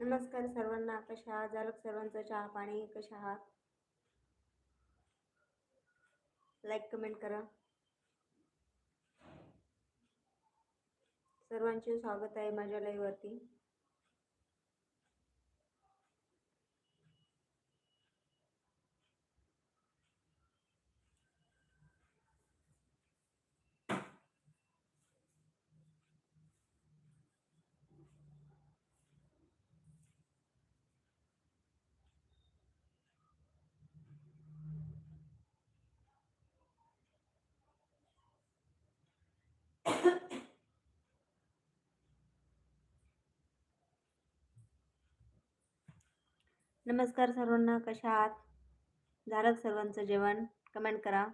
नमस्कार सर्वांना कशा आहात? झालं सर्वांचं चहा पाणी कशा आहात? लाईक कमेंट करा. सर्वांचे स्वागत आहे माझ्या लाईव्हवरती नमस्कार सर्वांना कशा आहात? झालं सर्वांचं जेवण? कमेंट करा.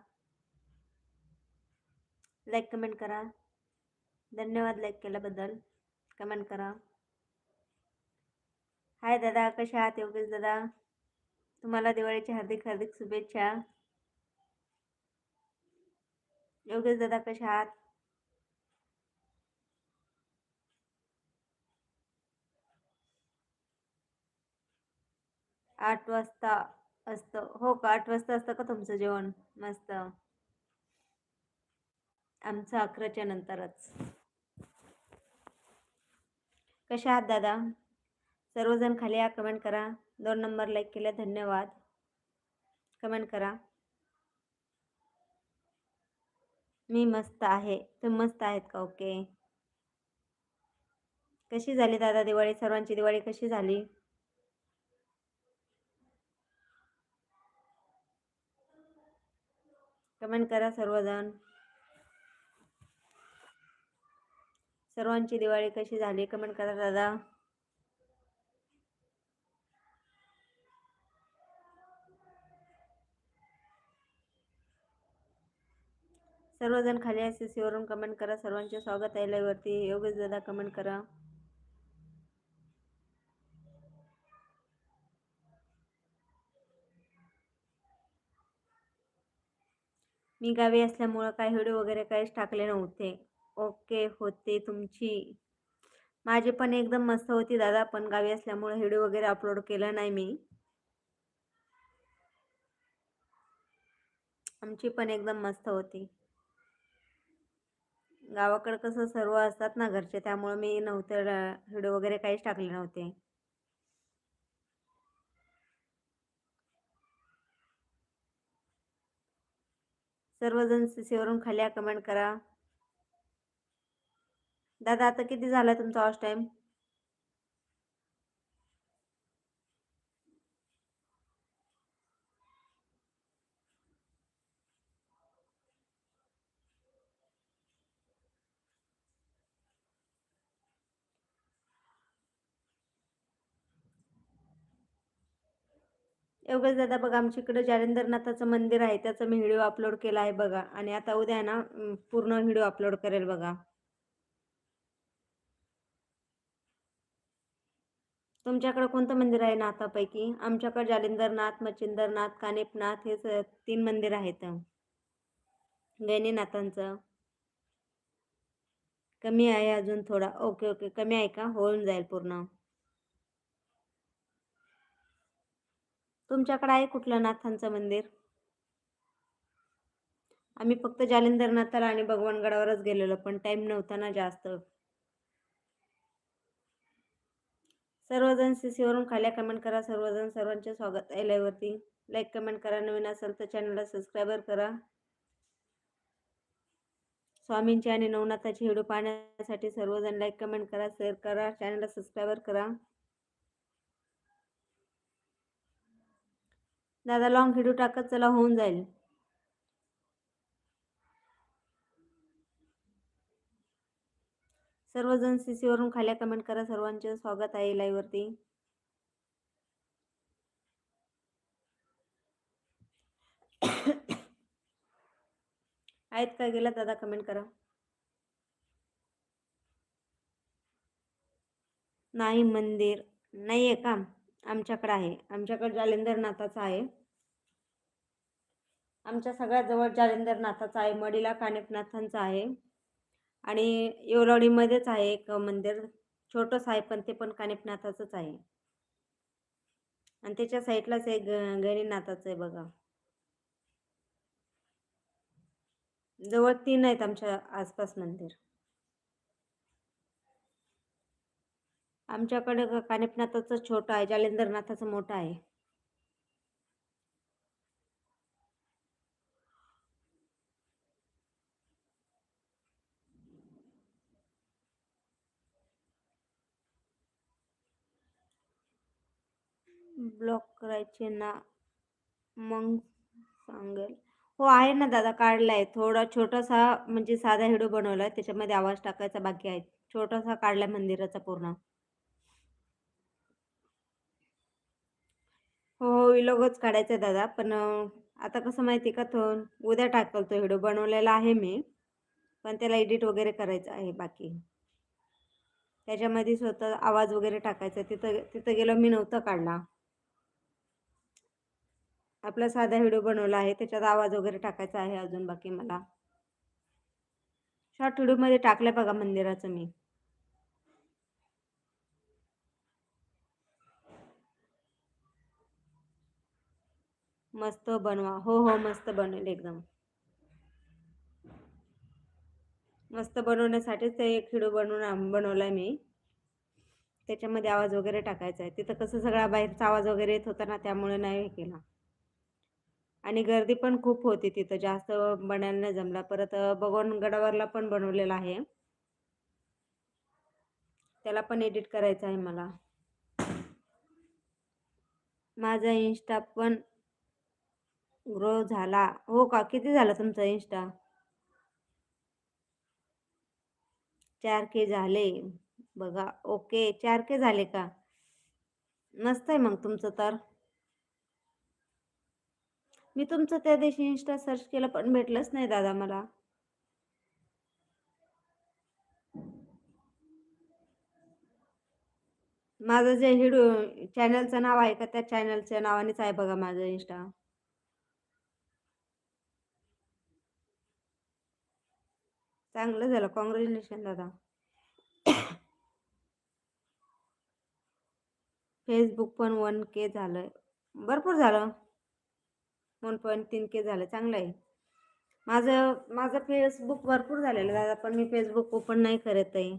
लाईक कमेंट करा. धन्यवाद लाईक केल्याबद्दल. कमेंट करा. हाय दादा कशा आहात? योगेश दादा. तुम्हाला दिवाळीच्या हार्दिक हार्दिक शुभेच्छा. योगेश दादा कशा आहात? आठ वाजता असतं. हो का? आठ वाजता असतं का तुमचं जेवण? मस्त. आमचं अकराच्या नंतरच. कशा आहात दादा? सर्वजण खाली या कमेंट करा. दोन नंबर लाईक केल्या धन्यवाद. कमेंट करा. मी मस्त आहे. तुम्ही मस्त आहेत का? ओके कशी झाली दादा दिवाळी? सर्वांची दिवाळी कशी झाली? कमेंट करा सर्वजण. सर्वांची दिवाळी कशी झाली? कमेंट करा दादा. सर्वजण खाली एस वरून कमेंट करा. सर्वांचे स्वागत आहे लाईव्हवरती योगेश दादा कमेंट करा. मी गावी असल्यामुळं काय व्हिडिओ वगैरे काहीच टाकले नव्हते. ओके होते तुमची. माझी पण एकदम मस्त होती दादा पण गावी असल्यामुळे व्हिडिओ वगैरे अपलोड केलं नाही मी. आमची पण एकदम मस्त होती. गावाकडं कसं सर्व असतात ना घरचे त्यामुळं मी नव्हते व्हिडिओ वगैरे काहीच टाकले नव्हते. सर्वजण सीसीवरून खाली कमेंट करा. दादा आता किती झाला तुमचा ऑस टाईम एवढंच दादा बघा आमच्या इकडं जालिंदरनाथाचं मंदिर आहे त्याचा मी व्हिडिओ अपलोड केला आहे बघा. आणि आता उद्या ना पूर्ण व्हिडिओ अपलोड करेल बघा. तुमच्याकडं कोणतं मंदिर आहे नाथापैकी आमच्याकडे जालिंदरनाथ मच्छिंदरनाथ कानिपनाथ हे तीन मंदिर आहेत. गैनीनाथांचं. कमी आहे अजून थोडा. Okay okay. कमी आहे का? होऊन जाईल पूर्ण. तुमच्याकडे आहे कुठलं नाथांचं मंदिर? आम्ही फक्त जालिंदरनाथाला आणि भगवानगडावरच गेलेलो पण टाईम नव्हता ना जास्त. सर्वजण सी सीवरून खाल्या कमेंट करा सर्वजण सर्वांचे स्वागत आहे लाईव्हवरती लाईक कमेंट करा नवीन असेल तर चॅनलला सबस्क्राईबर करा. स्वामींची आणि नवनाथाची व्हिडिओ पाहण्यासाठी सर्वजण लाईक कमेंट करा शेअर करा चॅनलला सबस्क्राईबर करा. दादा लॉंग व्हिडिओ टाकत चला होऊन जाईल. सर्वजण सी सीवरून खाल्या कमेंट करा. सर्वांचे स्वागत आहे लाईव्हवरती आहेत का गेला दादा कमेंट करा. नाही मंदिर. नाही आहे का? आमच्याकडं आहे. आमच्याकडं जालिंदरनाथाचं आहे. आमच्या सगळ्यात जवळ जालिंदरनाथाचं आहे. मडीला कानेपनाथांचा आहे. आणि येवलावडीमध्येच आहे एक मंदिर. छोटंच आहे पण ते पण कानेपनाथाचंच आहे. आणि त्याच्या साईडलाच एक ग- गणिनाथाचं आहे बघा. जवळ तीन आहेत आमच्या आसपास मंदिर. आमच्याकडे कानिपनाथाचं छोटं आहे जालेंद्रनाथाचं मोठं आहे. ब्लॉक करायचे ना मग सांगेल. हो आहे ना दादा काढलाय. थोडा छोटासा म्हणजे साधा व्हिडिओ बनवलाय त्याच्यामध्ये आवाज टाकायचा बाकी आहे. छोटासा काढलाय मंदिराचा पूर्ण. हो हो विलोगच काढायचा आहे दादा. पण आता कसं माहिती आहे का तो उद्या टाकल तो व्हिडिओ बनवलेला आहे मी. पण त्याला एडिट वगैरे करायचं आहे बाकी. त्याच्यामध्ये स्वतः आवाज वगैरे टाकायचा तिथं तिथं गेलो मी नव्हतं काढला आपला साधा व्हिडिओ बनवला आहे. त्याच्यात आवाज वगैरे टाकायचा आहे अजून बाकी मला. शॉर्ट व्हिडिओमध्ये टाकलं बघा मंदिराचं मी. मस्त बनवा. हो हो मस्त बनेल एकदम. मस्त बनवण्यासाठीच ते एक बनवून बनवला मी. त्याच्यामध्ये आवाज वगैरे टाकायचा आहे. तिथं कसं सगळा बाहेरचा आवाज वगैरे येत होता ना त्यामुळे नाही हे केला. आणि गर्दी पण खूप होती तिथं. जास्त बनायला नाही जमला. परत भगवान गडावरला पण बनवलेला आहे. त्याला पण एडिट करायचं आहे मला. माझा इन्स्टा पण ग्रो झाला. हो का? किती झाला तुमचा इन्स्टा चार के झाले. बघा. ओके चार के झाले का? मस्त आहे मग तुमचं तर. मी तुमचं त्या दिवशी इन्स्टा सर्च केलं पण भेटलंच नाही दादा मला. माझं जे हिडू चॅनलचं नाव आहे का? त्या चॅनलच्या नावानेच आहे बघा माझं इन्स्टा चांगलं झालं. कॉंग्रॅच्युलेशन दादा. फेसबुक पण वन के झालं भरपूर झालं. वन पॉईंट तीन के झालं. चांगलं आहे. माझं माझं फेसबुक भरपूर झालेलं दादा पण मी फेसबुक ओपन नाही करत आहे.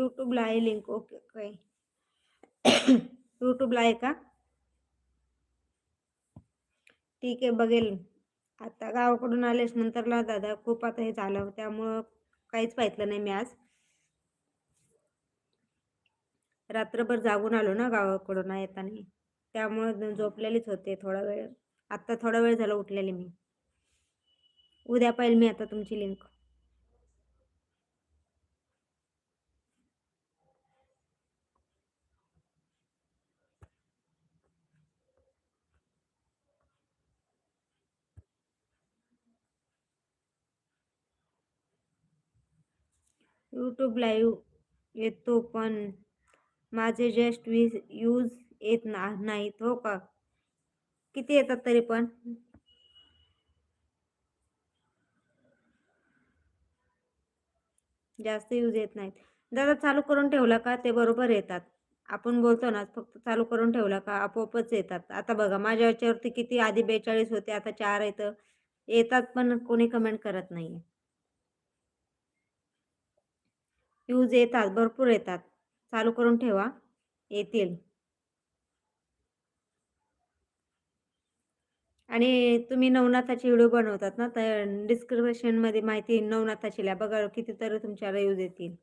यूट्यूबला आहे लिंक ओके काय यूट्यूबला आहे का? ठीक आहे बघेल. आता गावाकडून आलेस नंतरला दादा खूप आता हे झालं त्यामुळं काहीच पाहितलं नाही मी आज. रात्रभर जागून आलो ना गावाकडून येताना त्यामुळं झोपलेलीच होते थोडा वेळ. आत्ता थोडा वेळ झाला उठलेली मी. उद्या पाहिजे मी आता तुमची लिंक यूट्यूब लाईव्ह येतो पण माझे जस्ट वीज यूज येत ना नाहीत हो का? किती येतात तरी पण? जास्त यूज येत नाहीत. दादा चालू करून ठेवला का? ते बरोबर येतात. आपण बोलतो ना फक्त चालू करून ठेवला का? आपोआपच येतात. आता बघा माझ्या याच्यावरती किती आधी बेचाळीस होते आता चार येतं येतात पण कोणी कमेंट करत नाही यूज येतात भरपूर येतात. चालू करून ठेवा. येतील. आणि तुम्ही नवनाथाचे व्हिडिओ बनवतात ना तर डिस्क्रिप्शनमध्ये माहिती नवनाथाची लिहा. बघा कितीतरी तुमच्याला यूज येतील.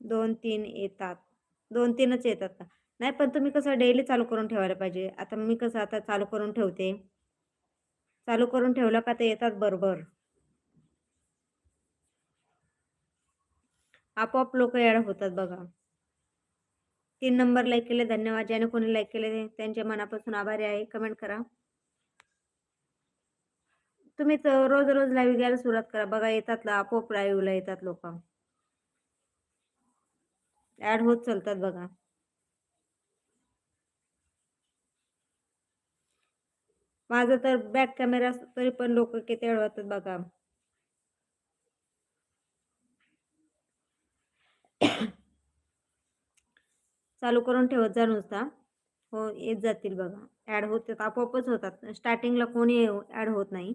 दोन तीन येतात. दोन तीनच येतात का? नाही पण तुम्ही कसं डेली चालू करून ठेवायला पाहिजे. आता मी कसं आता चालू करून ठेवते. चालू करून ठेवलं का ते येतात बरोबर. आपोआप लोक याड होतात बघा. तीन नंबर लाईक केले धन्यवाद. ज्याने कोणी लाईक केले त्यांच्या मनापासून आभारी आहे. कमेंट करा. तुम्हीच रोज रोज लाईव्ह घ्यायला सुरुवात करा. बघा येतात आपोआप लाईव्हला येतात लोक. ऍड होत चालतात बघा. माझा तर बॅक कॅमेरा तरी पण लोक किती अडवतात बघा. चालू करून ठेवत जा नुसता. हो येत जातील बघा. ॲड होतात आपोआपच होतात. स्टार्टिंगला कोणी ॲड होत नाही.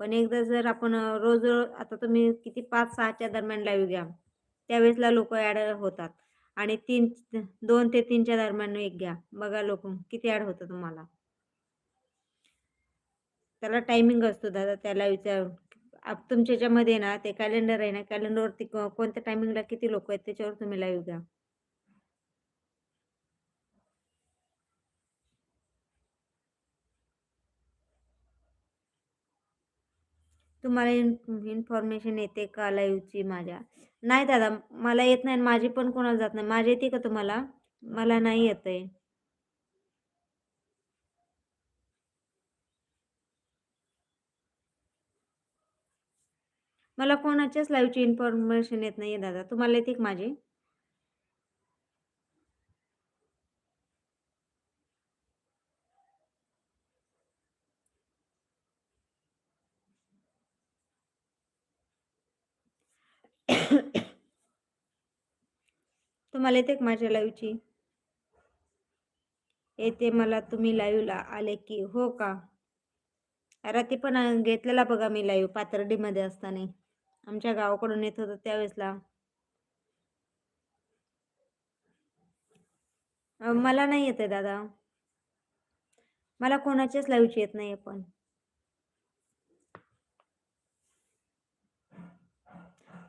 पण एकदा जर आपण रोज आता तुम्ही किती पाच सहाच्या दरम्यान लाईव्ह घ्या. त्यावेळेसला लोक ॲड होतात. आणि तीन दोन ते तीनच्या दरम्यान एक घ्या. बघा लोक किती ॲड होतं तुम्हाला. त्याला टायमिंग असतो दादा त्याला विचार तुमच्या याच्यामध्ये ना ते कॅलेंडर आहे ना कॅलेंडरवरती कोणत्या टायमिंगला किती लोक आहेत त्याच्यावर तुम्ही लाईव्ह घ्या. तुम्हाला इन्फॉर्मेशन येते का लाईव्हची माझ्या? नाही दादा मला येत नाही माझी पण कोणाला जात नाही. माझी येते का तुम्हाला? मला नाही येत आहे मला कोणाच्याच लाईव्हची इन्फॉर्मेशन येत नाही आहे दादा. तुम्हाला येते का माझी? तुम्हाला येते का माझ्या लाईव्हची येते मला तुम्ही लाईव्हला आले की हो का? रात्री पण घेतलेला बघा मी लाईव्ह पाथर्डीमध्ये असताना. आमच्या गावाकडून येत होतं त्यावेळेसला मला नाही येते दादा. मला कोणाच्याच लाईव्हची येत नाही पण.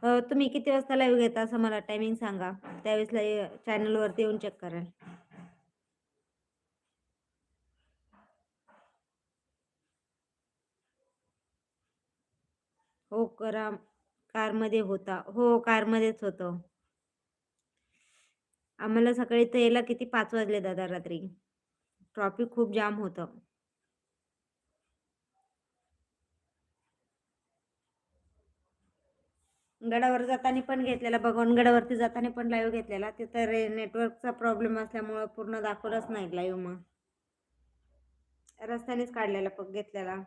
तुम्ही किती वाजता लाईव्ह घेता असं मला टायमिंग सांगा. त्यावेळेसला चॅनलवरती येऊन चेक कराल हो करा. कारमध्ये होता. हो कारमध्येच होतं. आम्हाला सकाळी तर यायला किती पाच वाजले दादा रात्री. ट्रॉफिक खूप जाम होतं. गडावर जाताना पण घेतलेला गडावरती जाताना पण लाईव्ह घेतलेला. तिथं रे नेटवर्कचा प्रॉब्लेम असल्यामुळं पूर्ण दाखवलंच नाही लाईव्ह मग. रस्त्यानेच काढलेला पग घेतलेला.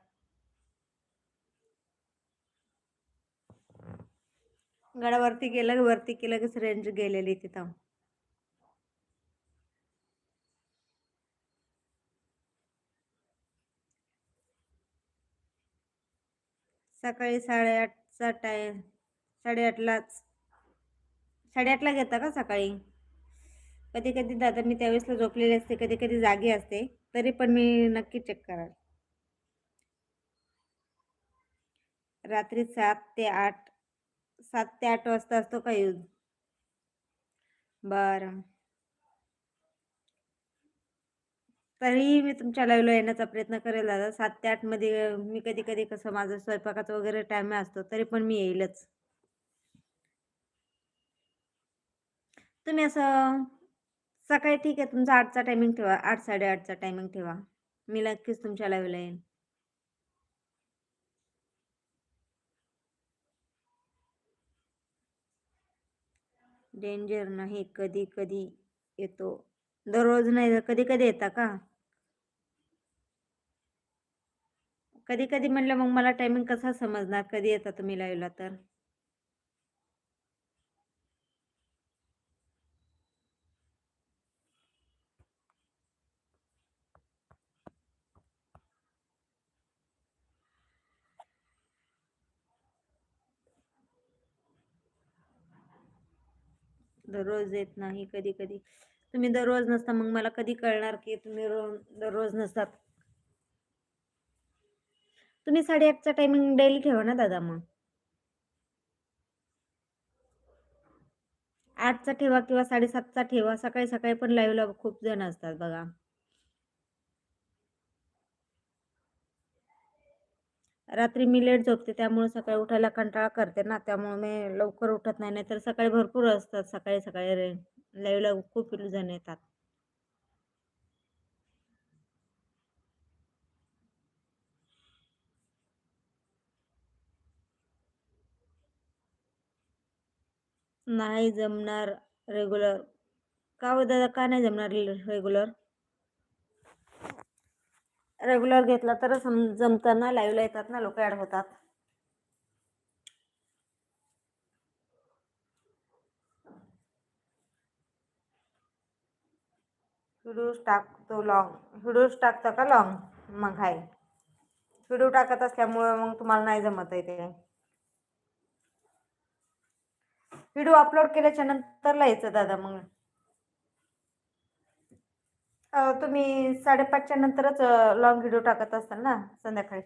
गडावरती गेलं वरती की लगेच रेंज गेलेली तिथं. सकाळी साडेआठचा टाईम साडेआठलाच. साडेआठला घेता का सकाळी? कधी कधी दादा मी त्यावेळेसला झोपलेली असते कधी कधी जागी असते तरी पण मी नक्की चेक कराल. रात्री सात ते आठ सात ते आठ वाजता असतो का यूज बरं. तरीही मी तुमच्या लाईव्हला येण्याचा प्रयत्न करेल दादा. सात ते आठमध्ये मी कधी कधी कसं माझं स्वयंपाकाचं वगैरे टाईम असतो तरी पण मी येईलच. तुम्ही असं सकाळी ठीक आहे तुमचा आठचा टायमिंग ठेवा आठ साडेआठचा टायमिंग ठेवा. मी नक्कीच तुमच्या लाईव्हला येईन. डेंजर नाही कधी कधी येतो. दररोज नाही कधी कधी येता का? कधी कधी म्हणलं मग मला टायमिंग कसा समजणार? कधी येता तुम्ही लाईव्हला तर? दररोज येत नाही कधी कधी. तुम्ही दररोज नसता मग मला कधी कळणार की तुम्ही दररोज नसतात? तुम्ही साडेआठचा टायमिंग डेली ठेवा ना दादा मग. आठचा ठेवा किंवा साडेसातचा ठेवा. सकाळी सकाळी पण लाईव्हला खूप जण असतात बघा. रात्री मी लेट झोपते त्यामुळे सकाळी उठायला कंटाळा करते ना त्यामुळे मी लवकर उठत नाही नाही तर सकाळी भरपूर असतात सकाळी सकाळी रे लाईवला खूप जण येतात. नाही जमणार रेग्युलर का हो दादा का नाही जमणार रेग्युलर रेग्युलर घेतला तर सम लाईव्हला येतात ना लोक ॲड होतात. व्हिडिओज टाकतो लॉंग व्हिडिओज टाकता का लॉंग मग हाय. व्हिडिओ टाकत असल्यामुळं मग तुम्हाला नाही जमत आहे ते. व्हिडिओ अपलोड केल्याच्या नंतरला यायचं दादा मग. तुम्ही साडेपाचच्या नंतरच लॉंग व्हिडिओ टाकत असाल ना संध्याकाळी?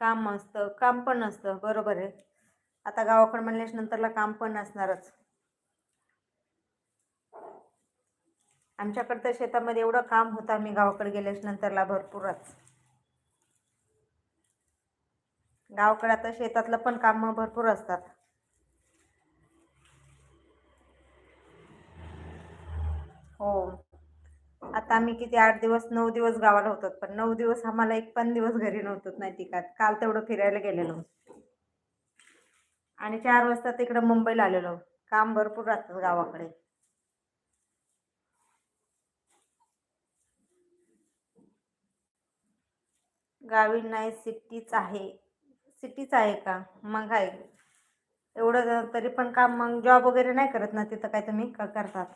काम असतं काम पण असतं बरोबर आहे. आता गावाकडे म्हणल्याच नंतरला काम पण असणारच. आमच्याकडं तर शेतामध्ये एवढं काम होतं आम्ही गावाकडे गेल्याच नंतरला भरपूरच. गावाकडे आता शेतातलं पण कामं भरपूर असतात. हो. आता आम्ही किती आठ दिवस नऊ दिवस गावाला होतो पण नऊ दिवस आम्हाला एक पण दिवस घरी नव्हतो माहिती तिकात काल तेवढं फिरायला गेलेलो. आणि चार वाजता तिकडे मुंबईला आलेलो. काम भरपूर राहतं गावाकडे. गावी नाही सिटीच आहे. सिटीच आहे का? मग आहे. एवढं तरी पण काम मग जॉब वगैरे नाही करत ना तिथं काय तुम्ही? का करतात?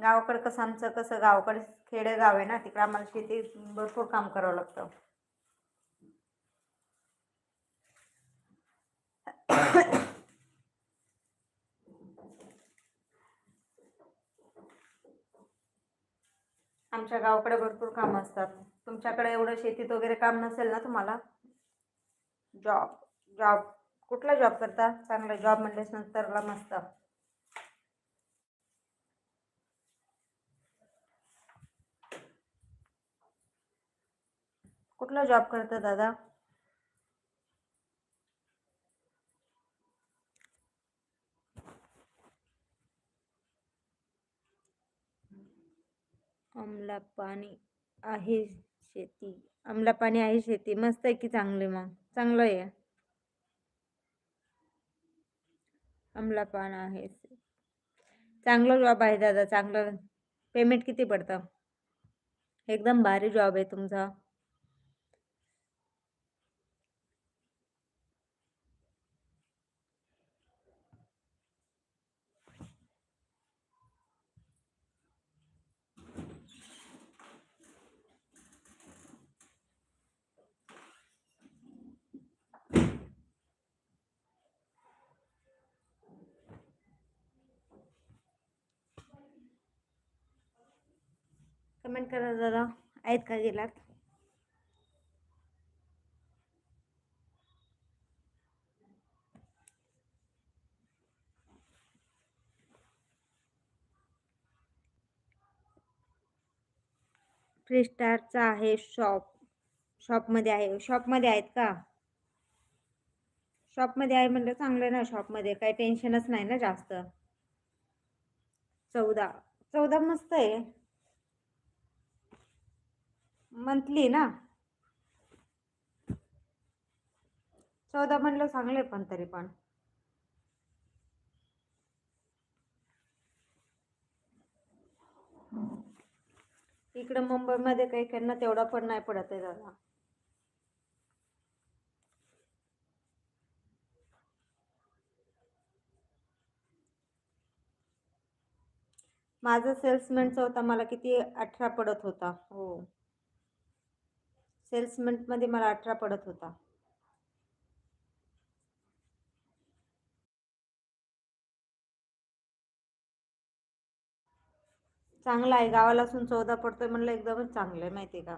गावाकडे कसं आमचं कसं गावाकडे खेडेगाव आहे ना तिकडे आम्हाला शेती भरपूर काम करावं लागतं. आमच्या गावाकडे भरपूर कामं असतात. तुमच्याकडे एवढं शेतीत वगैरे काम नसेल ना तुम्हाला? जॉब जॉब कुठला जॉब करता? चांगला जॉब म्हणल्यास नंतरला मस्त. कुठला जॉब करता दादा? आमला पाणी आहे शेती. आमला पाणी आहे शेती. मस्त आहे की चांगले मग? चांगलं आहे. आमला पान आहे चांगलं जॉब आहे दादा चांगलं. पेमेंट किती पडतं? एकदम भारी जॉब आहे तुमचा. कमेंट करा दादा आहेत का गेलात थ्री स्टारचा आहे शॉप. शॉपमध्ये आहे. शॉपमध्ये आहेत का? शॉपमध्ये आहे म्हणलं चांगलं ना शॉपमध्ये. काही टेन्शनच नाही ना जास्त. चौदा. चौदा मस्त आहे. मंथली ना? चौदा म्हणलं चांगले पण तरी पण. इकडं मुंबईमध्ये काही त्यांना तेवढा पण नाही पडत आहे दादा. माझा सेल्समॅनचा होता मला किती अठरा पडत होता. हो. सेल्समेंटमध्ये मला अठरा पडत होता. चांगला आहे. गावाला असून चौदा पडतोय म्हणलं एकदमच चांगलं आहे माहिती आहे का?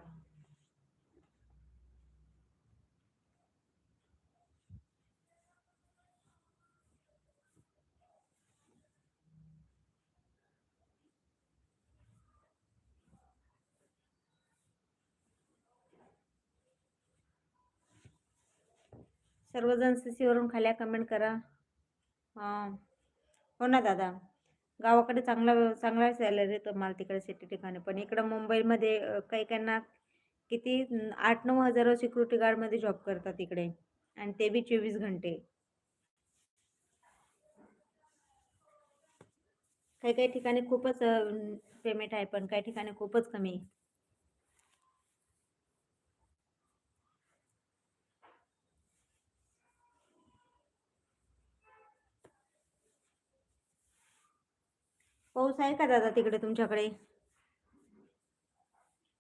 सर्वजण सी सीवरून खाल्या कमेंट करा. हां. हो ना दादा. गावाकडे चांगला चांगला सॅलरी तुम्हाला तिकडे सिटी ठिकाणी. पण इकडं मुंबईमध्ये काही काहींना किती आठ नऊ हजार सिक्युरिटी गार्डमध्ये जॉब करतात इकडे. आणि ते बी चोवीस घंटे. काही काही ठिकाणी खूपच पेमेंट आहे पण काही ठिकाणी खूपच कमी. पाऊस आहे का दादा तिकडे तुमच्याकडे?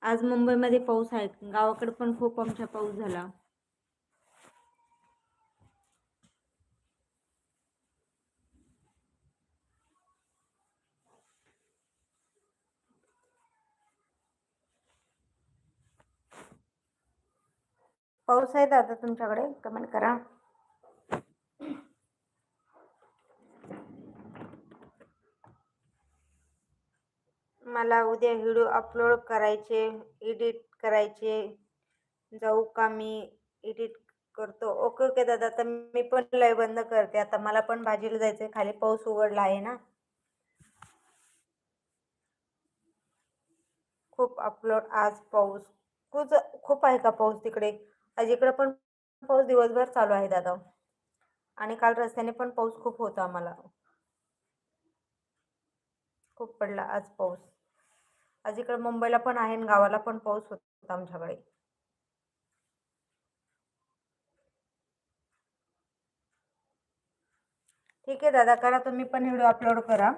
आज मुंबईमध्ये पाऊस आहे. गावाकडे पण खूप आमच्या पाऊस झाला. पाऊस आहे दादा तुमच्याकडे? कमेंट करा. मला उद्या व्हिडिओ अपलोड करायचे एडिट करायचे. जाऊ का मी एडिट करतो? ओके ओके दादा तर मी पण लय बंद करते. आता मला पण भाजीला जायचं आहे खाली पाऊस उघडला आहे ना. खूप अपलोड आज पाऊस. खूप खूप आहे का पाऊस तिकडे? आज इकडे पण पाऊस दिवसभर चालू आहे दादा. आणि काल रस्त्याने पण पाऊस खूप होता आम्हाला. खूप पडला आज पाऊस. आज इकडे मुंबईला पण आहे आणि गावाला पण पाऊस होता आमच्याकडे ठीक आहे दादा करा तुम्ही पण व्हिडिओ अपलोड करा.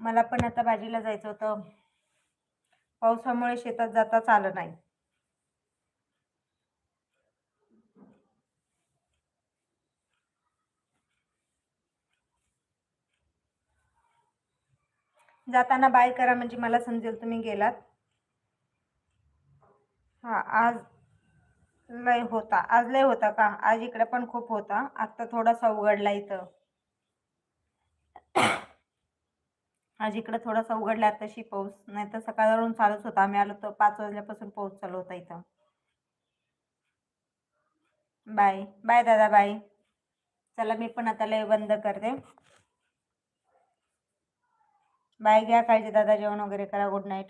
मला पण आता भाजीला जायचं होतं. पावसामुळे शेतात जाताच आलं नाही. जाताना बाय करा म्हणजे मला समजेल तुम्ही गेलात. हा आज लय होता. आज लय होता का? आज इकडे पण खूप होता. आत्ता थोडासा उघडला इथं. आज इकडे थोडासा उघडला तशी पाऊस. नाही तर सकाळवरून चालूच होता. आम्ही आलो तर पाच वाजल्यापासून पाऊस चालू होता इथं. बाय. बाय दादा बाय. चला मी पण आता लय बंद करते. बाय घ्या काळजी दादा जेवण वगैरे करा गुड नाईट